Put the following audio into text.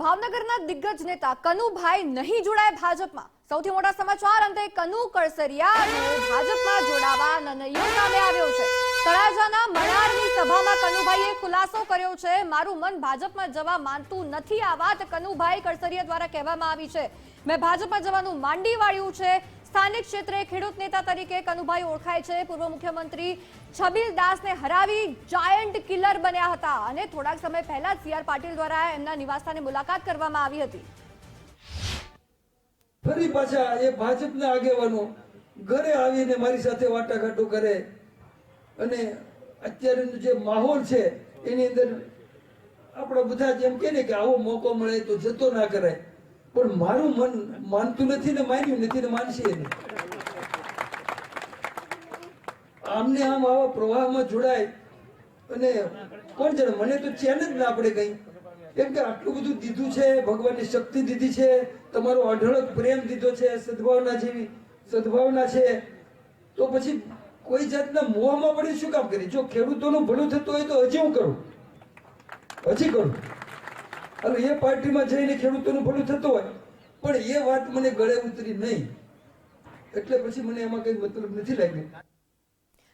ભાવનગરના દિગ્ગજ નેતા કનુભાઈ નહીં જોડાય ભાજપમાં. સૌથી મોટા સમાચાર અંતે કનુ કળસરિયાનો ભાજપમાં જોડાવા નનૈયો સામે આવ્યો છે. તળાજાના મણારની સભામાં કનુભાઈએ ખુલાસો કર્યો છે. મારું મન ભાજપમાં જવા માનતું નથી આ વાત કનુભાઈ કળસરિયા દ્વારા કહેવામાં આવી છે. મેં ભાજપમાં જવાનું માંડી વાળ્યું છે. સ્થાનિક ક્ષેત્રે ખેડૂત નેતા તરીકે કનુભાઈ ઓળખાય છે. પૂર્વ મુખ્યમંત્રી છબીલ દાસને હરાવી જાયન્ટ કિલર બન્યા હતા અને થોડાક સમય પહેલા જ સીઆર પાટીલ દ્વારા એમના નિવાસસ્થાને મુલાકાત કરવામાં આવી હતી. ફરી પાછા એ ભાજપના આગેવાનો ઘરે આવીને મારી સાથે વાટાઘાટો કરે અને અત્યારેનો જે માહોલ છે, એની અંદર આપણે બધા જેમ કે ને કે આવો મોકો મળે તો જતો ના કરાય. પણ મારું મન માનતું નથી ને માન્યું નથી ને માનશે નહીં. આમને આમ આવા પ્રવાહમાં જોડાય અને કોણ જાણે મને તો ચેન જ ના પડે કઈ. કેમ કે આટલું બધું દીધું છે, ભગવાનની શક્તિ દીધી છે, તમારો અઢળક પ્રેમ દીધો છે, સદભાવના જેવી સદભાવના છે, તો પછી કોઈ જાતના મોહમાં પડી શું કામ કરી જો ખેડૂતોનું ભલું થતું હોય તો હજી હું કરું? હજી કરું? અને એ પાર્ટીમાં જઈને ખેડૂતોનું ભલું થતું હોય, પણ એ વાત મને ગળે ઉતરી નહીં. એટલે પછી મને એમાં કઈ મતલબ નથી લાગ્યો.